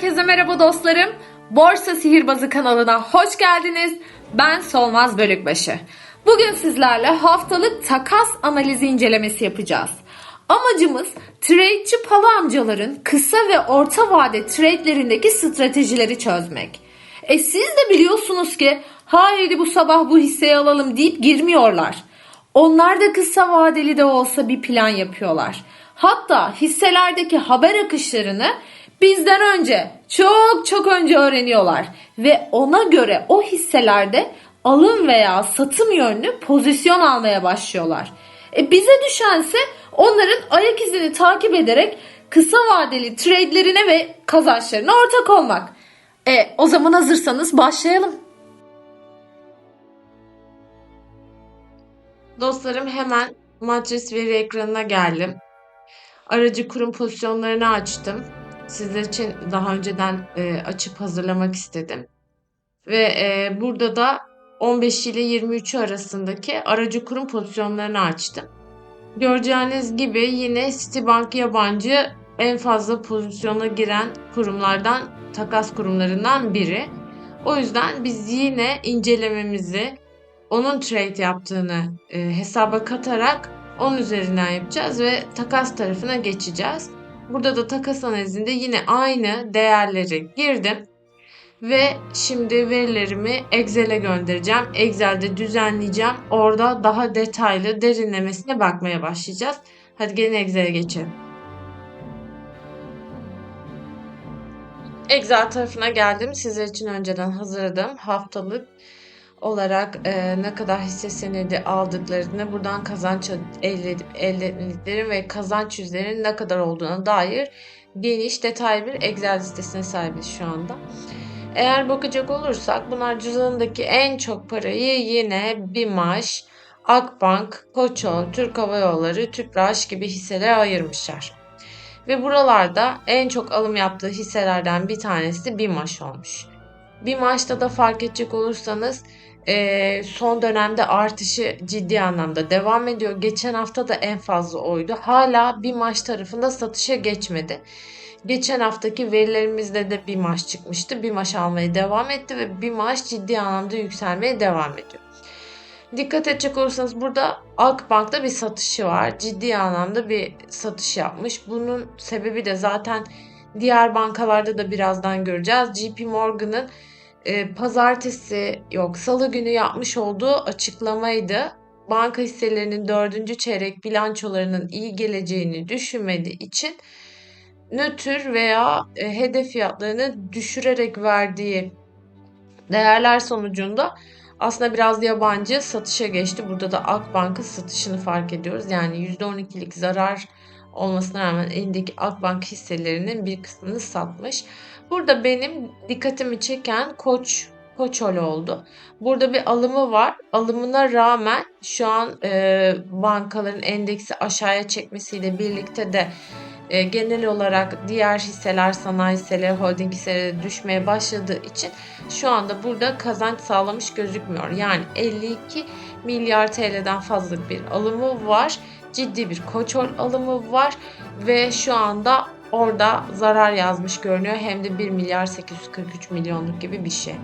Herkese merhaba dostlarım. Borsa Sihirbazı kanalına hoş geldiniz. Ben Solmaz Bölükbaşı. Bugün sizlerle haftalık takas analizi incelemesi yapacağız. Amacımız tradeçi pala amcaların kısa ve orta vade trade'lerindeki stratejileri çözmek. E siz de biliyorsunuz ki haydi bu sabah bu hisseyi alalım deyip girmiyorlar. Onlar da kısa vadeli de olsa bir plan yapıyorlar. Hatta hisselerdeki haber akışlarını bizden önce, çok çok önce öğreniyorlar ve ona göre o hisselerde alım veya satım yönlü pozisyon almaya başlıyorlar. E bize düşense onların ayak izini takip ederek kısa vadeli trade'lerine ve kazançlarına ortak olmak. E o zaman hazırsanız başlayalım. Dostlarım hemen matris veri ekranına geldim. Aracı kurum pozisyonlarını açtım. Sizler için daha önceden e, açıp hazırlamak istedim. Ve e, burada da 15 ile 23 arasındaki aracı kurum pozisyonlarını açtım. Göreceğiniz gibi yine Citibank yabancı en fazla pozisyona giren kurumlardan, takas kurumlarından biri. O yüzden biz yine incelememizi onun trade yaptığını e, hesaba katarak onun üzerinden yapacağız ve takas tarafına geçeceğiz. Burada da takas analizinde yine aynı değerleri girdim. Ve şimdi verilerimi Excel'e göndereceğim. Excel'de düzenleyeceğim. Orada daha detaylı derinlemesine bakmaya başlayacağız. Hadi gelin Excel'e geçelim. Excel tarafına geldim. Sizler için önceden hazırladım. Haftalık olarak e, ne kadar hisse senedi aldıklarını, buradan kazanç elde elde etmedikleri ve kazanç yüzlerinin ne kadar olduğuna dair geniş detaylı bir Excel listesine sahibiz şu anda. Eğer bakacak olursak bunlar cüzdanındaki en çok parayı yine BİMAŞ, Akbank, Koçol, Türk Hava Yolları, Tüpraş gibi hisselere ayırmışlar. Ve buralarda en çok alım yaptığı hisselerden bir tanesi BİMAŞ olmuş. BİMAŞ'ta da fark edecek olursanız e, son dönemde artışı ciddi anlamda devam ediyor. Geçen hafta da en fazla oydu. Hala bir maç tarafında satışa geçmedi. Geçen haftaki verilerimizde de bir maç çıkmıştı. Bir maç almaya devam etti ve bir maç ciddi anlamda yükselmeye devam ediyor. Dikkat edecek olursanız burada Akbank'ta bir satışı var. Ciddi anlamda bir satış yapmış. Bunun sebebi de zaten diğer bankalarda da birazdan göreceğiz. JP Morgan'ın e, pazartesi yok salı günü yapmış olduğu açıklamaydı. Banka hisselerinin dördüncü çeyrek bilançolarının iyi geleceğini düşünmediği için nötr veya e, hedef fiyatlarını düşürerek verdiği değerler sonucunda aslında biraz yabancı satışa geçti. Burada da Akbank'ın satışını fark ediyoruz. Yani %12'lik zarar olmasına rağmen elindeki Akbank hisselerinin bir kısmını satmış. Burada benim dikkatimi çeken Koç Koçol oldu. Burada bir alımı var. Alımına rağmen şu an e, bankaların endeksi aşağıya çekmesiyle birlikte de e, genel olarak diğer hisseler, sanayi hisseleri, holding hisseleri düşmeye başladığı için şu anda burada kazanç sağlamış gözükmüyor. Yani 52 milyar TL'den fazla bir alımı var. Ciddi bir koçol alımı var ve şu anda orada zarar yazmış görünüyor. Hem de 1 milyar 843 milyonluk gibi bir şey.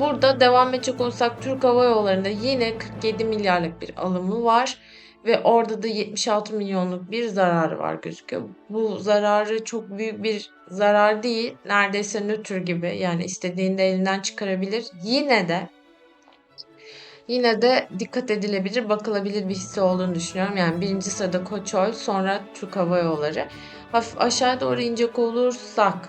Burada devam edecek olsak Türk Hava Yolları'nda yine 47 milyarlık bir alımı var. Ve orada da 76 milyonluk bir zararı var gözüküyor. Bu zararı çok büyük bir zarar değil. Neredeyse nötr gibi yani istediğinde elinden çıkarabilir. Yine de yine de dikkat edilebilir, bakılabilir bir hisse olduğunu düşünüyorum. Yani birinci sırada Koçoy, sonra Türk Hava Yolları. Hafif aşağı doğru inecek olursak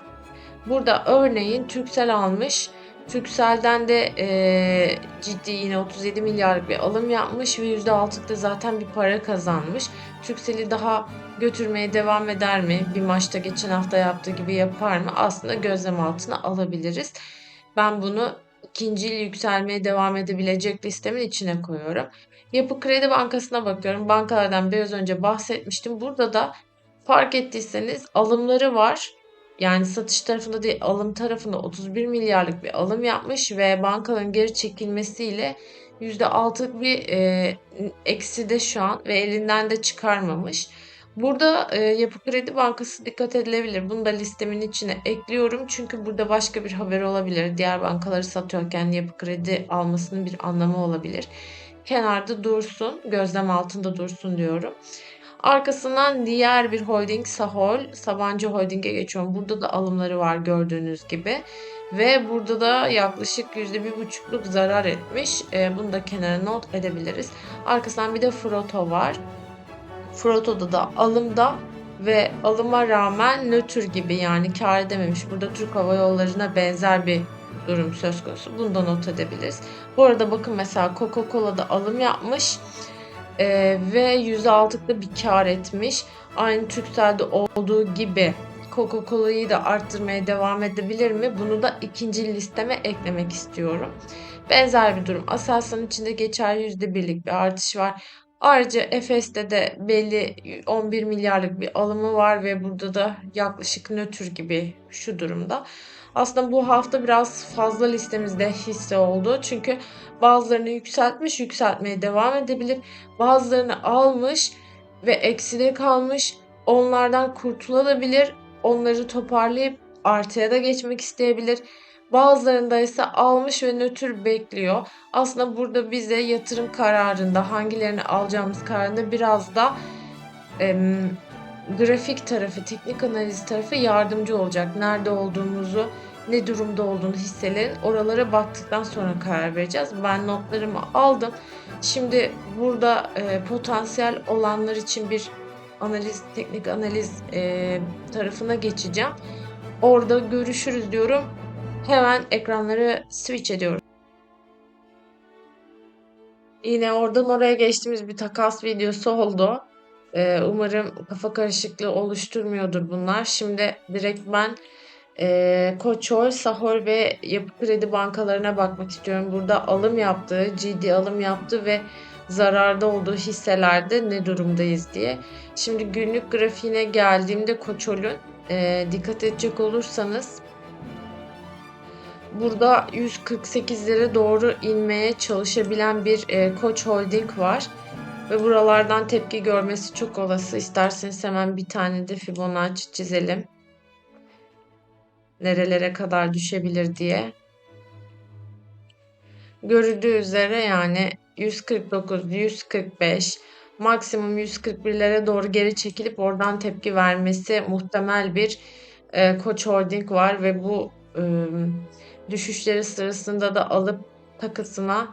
burada örneğin Türksel almış. Türksel'den de e, ciddi yine 37 milyarlık bir alım yapmış ve %6'lıkta zaten bir para kazanmış. Türksel'i daha götürmeye devam eder mi? Bir maçta geçen hafta yaptığı gibi yapar mı? Aslında gözlem altına alabiliriz. Ben bunu ikinci yükselmeye devam edebilecek listemin içine koyuyorum. Yapı Kredi Bankası'na bakıyorum. Bankalardan biraz önce bahsetmiştim. Burada da fark ettiyseniz alımları var. Yani satış tarafında değil alım tarafında 31 milyarlık bir alım yapmış ve bankaların geri çekilmesiyle %6'lık bir e, eksi de şu an ve elinden de çıkarmamış. Burada e, Yapı Kredi Bankası dikkat edilebilir. Bunu da listemin içine ekliyorum. Çünkü burada başka bir haber olabilir. Diğer bankaları satıyorken Yapı Kredi almasının bir anlamı olabilir. Kenarda dursun, gözlem altında dursun diyorum. Arkasından diğer bir holding Sahol, Sabancı Holding'e geçiyorum. Burada da alımları var gördüğünüz gibi. Ve burada da yaklaşık %1,5'luk zarar etmiş. E, bunu da kenara not edebiliriz. Arkasından bir de Froto var. Froto'da da alımda ve alıma rağmen nötr gibi yani kar edememiş. Burada Türk Hava Yolları'na benzer bir durum söz konusu. Bunu da not edebiliriz. Bu arada bakın mesela Coca-Cola'da alım yapmış e, ve %6'lıkta bir kar etmiş. Aynı Türkcell'de olduğu gibi Coca-Cola'yı da arttırmaya devam edebilir mi? Bunu da ikinci listeme eklemek istiyorum. Benzer bir durum. Aselsan içinde geçer %1'lik bir artış var. Ayrıca Efes'te de belli 11 milyarlık bir alımı var ve burada da yaklaşık nötr gibi şu durumda. Aslında bu hafta biraz fazla listemizde hisse oldu. Çünkü bazılarını yükseltmiş, yükseltmeye devam edebilir. Bazılarını almış ve ekside kalmış. Onlardan kurtulabilir. Onları toparlayıp artıya da geçmek isteyebilir. Bazılarında ise almış ve nötr bekliyor. Aslında burada bize yatırım kararında hangilerini alacağımız kararında biraz da em, grafik tarafı, teknik analiz tarafı yardımcı olacak. Nerede olduğumuzu, ne durumda olduğunu hisselerin oralara baktıktan sonra karar vereceğiz. Ben notlarımı aldım. Şimdi burada e, potansiyel olanlar için bir analiz, teknik analiz e, tarafına geçeceğim. Orada görüşürüz diyorum. Hemen ekranları switch ediyorum. Yine oradan oraya geçtiğimiz bir takas videosu oldu. Ee, umarım kafa karışıklığı oluşturmuyordur bunlar. Şimdi direkt ben e, Koçoy, Sahol ve Yapı Kredi bankalarına bakmak istiyorum. Burada alım yaptığı, ciddi alım yaptı ve zararda olduğu hisselerde ne durumdayız diye. Şimdi günlük grafiğine geldiğimde Koçol'ün e, dikkat edecek olursanız burada 148'lere doğru inmeye çalışabilen bir e, Koç Holding var. Ve buralardan tepki görmesi çok olası. İsterseniz hemen bir tane de Fibonacci çizelim. Nerelere kadar düşebilir diye. Görüldüğü üzere yani 149, 145, maksimum 141'lere doğru geri çekilip oradan tepki vermesi muhtemel bir e, Koç Holding var ve bu e, düşüşleri sırasında da alıp takısına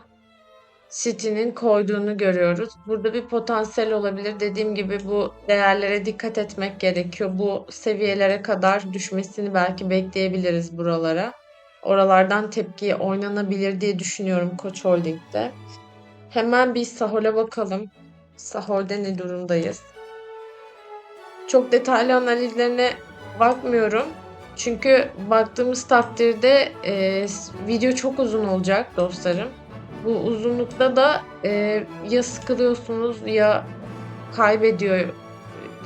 City'nin koyduğunu görüyoruz. Burada bir potansiyel olabilir. Dediğim gibi bu değerlere dikkat etmek gerekiyor. Bu seviyelere kadar düşmesini belki bekleyebiliriz buralara. Oralardan tepki oynanabilir diye düşünüyorum Koç Holding'de. Hemen bir Sahol'e bakalım. Sahol'de ne durumdayız? Çok detaylı analizlerine bakmıyorum. Çünkü baktığımız takdirde e, video çok uzun olacak dostlarım. Bu uzunlukta da e, ya sıkılıyorsunuz ya kaybediyor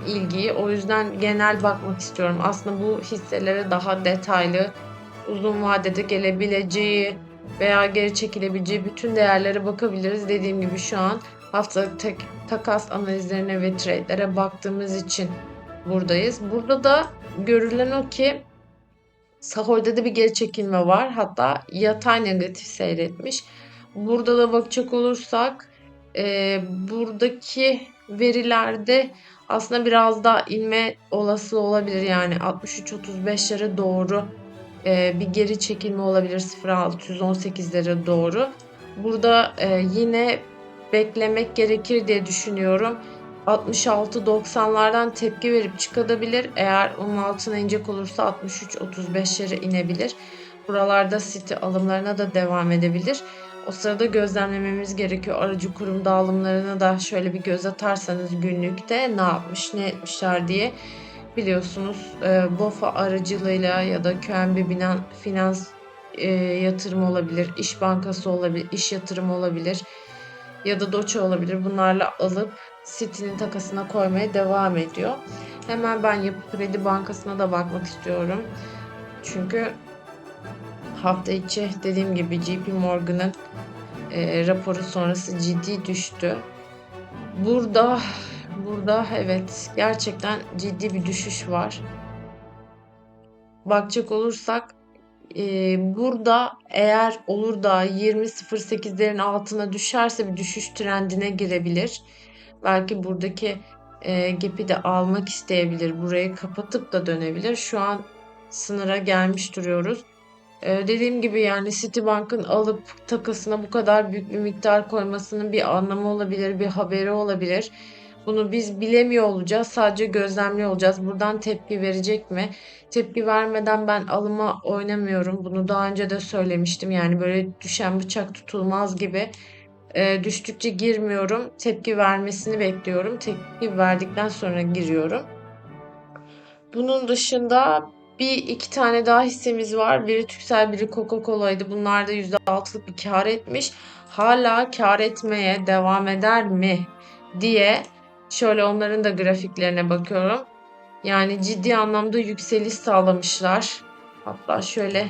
ilgiyi. O yüzden genel bakmak istiyorum. Aslında bu hisselere daha detaylı, uzun vadede gelebileceği veya geri çekilebileceği bütün değerlere bakabiliriz. Dediğim gibi şu an haftalık tek, takas analizlerine ve trade'lere baktığımız için buradayız. Burada da görülen o ki Sahol'de de bir geri çekilme var. Hatta yatay negatif seyretmiş. Burada da bakacak olursak e, buradaki verilerde aslında biraz daha inme olası olabilir. Yani 63-35'lere doğru e, bir geri çekilme olabilir 0.618'lere doğru. Burada e, yine beklemek gerekir diye düşünüyorum. 66-90'lardan tepki verip çıkabilir. Eğer onun altına inecek olursa 63-35'lere inebilir. Buralarda City alımlarına da devam edebilir. O sırada gözlemlememiz gerekiyor. Aracı kurum dağılımlarına da şöyle bir göz atarsanız günlükte ne yapmış, ne etmişler diye biliyorsunuz e, BOFA aracılığıyla ya da QNB Binan, Finans e, yatırım olabilir, İş Bankası olabilir, iş yatırımı olabilir ya da Doçe olabilir. Bunlarla alıp City'nin takasına koymaya devam ediyor. Hemen ben Yapı Kredi Bankası'na da bakmak istiyorum. Çünkü hafta içi dediğim gibi JP Morgan'ın e, raporu sonrası ciddi düştü. Burada burada evet gerçekten ciddi bir düşüş var. Bakacak olursak burada eğer olur da 20.08'lerin altına düşerse bir düşüş trendine girebilir. Belki buradaki e, gap'i de almak isteyebilir. Burayı kapatıp da dönebilir. Şu an sınıra gelmiş duruyoruz. E, dediğim gibi yani Citibank'ın alıp takasına bu kadar büyük bir miktar koymasının bir anlamı olabilir, bir haberi olabilir. Bunu biz bilemiyor olacağız. Sadece gözlemliyor olacağız. Buradan tepki verecek mi? Tepki vermeden ben alıma oynamıyorum. Bunu daha önce de söylemiştim. Yani böyle düşen bıçak tutulmaz gibi. E, düştükçe girmiyorum. Tepki vermesini bekliyorum. Tepki verdikten sonra giriyorum. Bunun dışında bir iki tane daha hissemiz var. Biri Türksel, biri Coca-Cola'ydı. Bunlar da %6'lık bir kar etmiş. Hala kar etmeye devam eder mi diye şöyle onların da grafiklerine bakıyorum. Yani ciddi anlamda yükseliş sağlamışlar. Hatta şöyle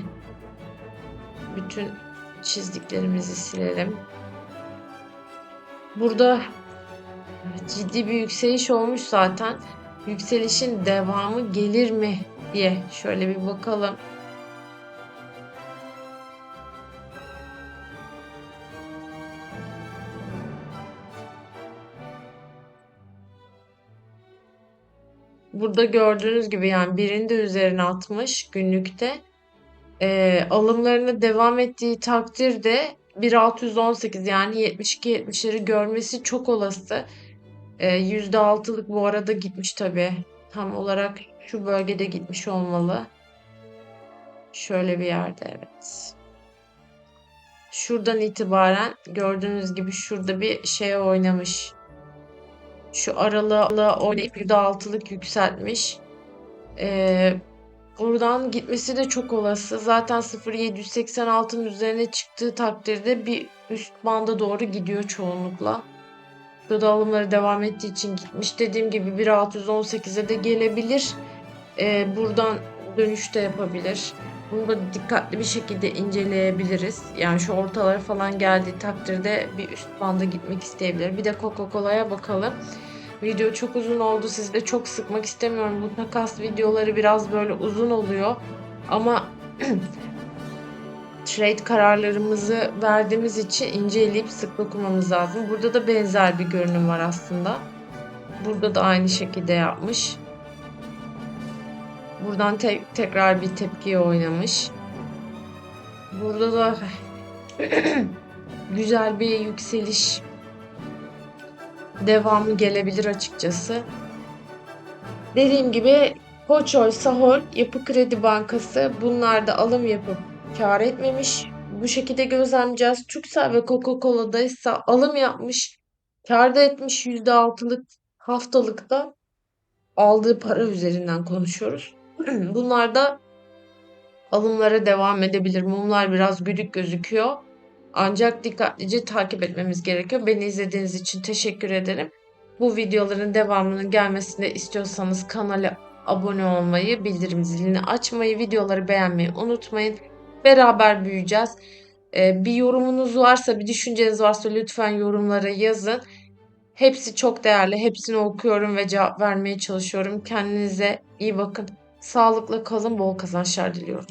bütün çizdiklerimizi silelim. Burada ciddi bir yükseliş olmuş zaten. Yükselişin devamı gelir mi diye şöyle bir bakalım. Burada gördüğünüz gibi yani birinde üzerine atmış günlükte. Ee, alımlarına devam ettiği takdirde 1.618 yani 72-70'leri görmesi çok olası. Ee, %6'lık bu arada gitmiş tabii. Tam olarak şu bölgede gitmiş olmalı. Şöyle bir yerde evet. Şuradan itibaren gördüğünüz gibi şurada bir şey oynamış. Şu aralığı oynayıp %6'lık yükseltmiş. Ee, buradan gitmesi de çok olası. Zaten 0.786'ın üzerine çıktığı takdirde bir üst banda doğru gidiyor çoğunlukla. Burada alımları devam ettiği için gitmiş. Dediğim gibi 1.618'e de gelebilir. Ee, buradan dönüş de yapabilir. Bunu da dikkatli bir şekilde inceleyebiliriz. Yani şu ortalara falan geldiği takdirde bir üst banda gitmek isteyebilir. Bir de Coca-Cola'ya bakalım. Video çok uzun oldu. Sizi de çok sıkmak istemiyorum. Bu takas videoları biraz böyle uzun oluyor. Ama trade kararlarımızı verdiğimiz için inceleyip sık dokunmamız lazım. Burada da benzer bir görünüm var aslında. Burada da aynı şekilde yapmış. Buradan te tekrar bir tepkiye oynamış. Burada da güzel bir yükseliş devamı gelebilir açıkçası. Dediğim gibi Koçoy, Sahol, Yapı Kredi Bankası bunlarda alım yapıp kar etmemiş. Bu şekilde gözlemleyeceğiz. Türksel ve Coca-Cola'da ise alım yapmış. Kar da etmiş %6'lık haftalıkta aldığı para üzerinden konuşuyoruz. Bunlar da alımlara devam edebilir. Mumlar biraz güdük gözüküyor. Ancak dikkatlice takip etmemiz gerekiyor. Beni izlediğiniz için teşekkür ederim. Bu videoların devamının gelmesini istiyorsanız kanala abone olmayı, bildirim zilini açmayı, videoları beğenmeyi unutmayın. Beraber büyüyeceğiz. Ee, bir yorumunuz varsa, bir düşünceniz varsa lütfen yorumlara yazın. Hepsi çok değerli. Hepsini okuyorum ve cevap vermeye çalışıyorum. Kendinize iyi bakın. Sağlıkla kalın, bol kazançlar diliyorum.